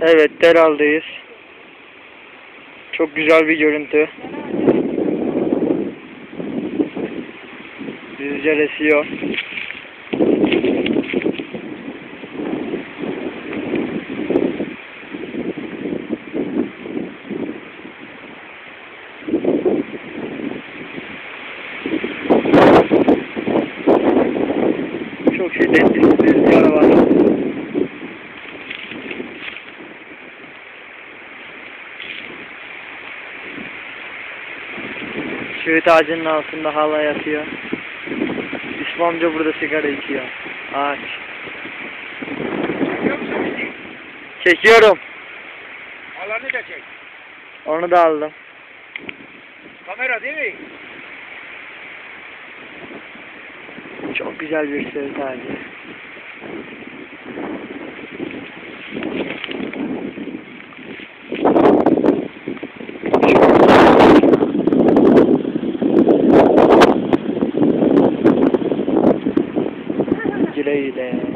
Evet Deral'dayız. Çok güzel bir görüntü. Rüzgar esiyor. Şöğüt ağacının altında hala yatıyor. İsmail amca burada sigara içiyor. Ağaç. Çekiyorum. Alanı da çek. Onu da aldım. Kamera değil mi? Çok güzel bir şey sevdaydı. Güle güle.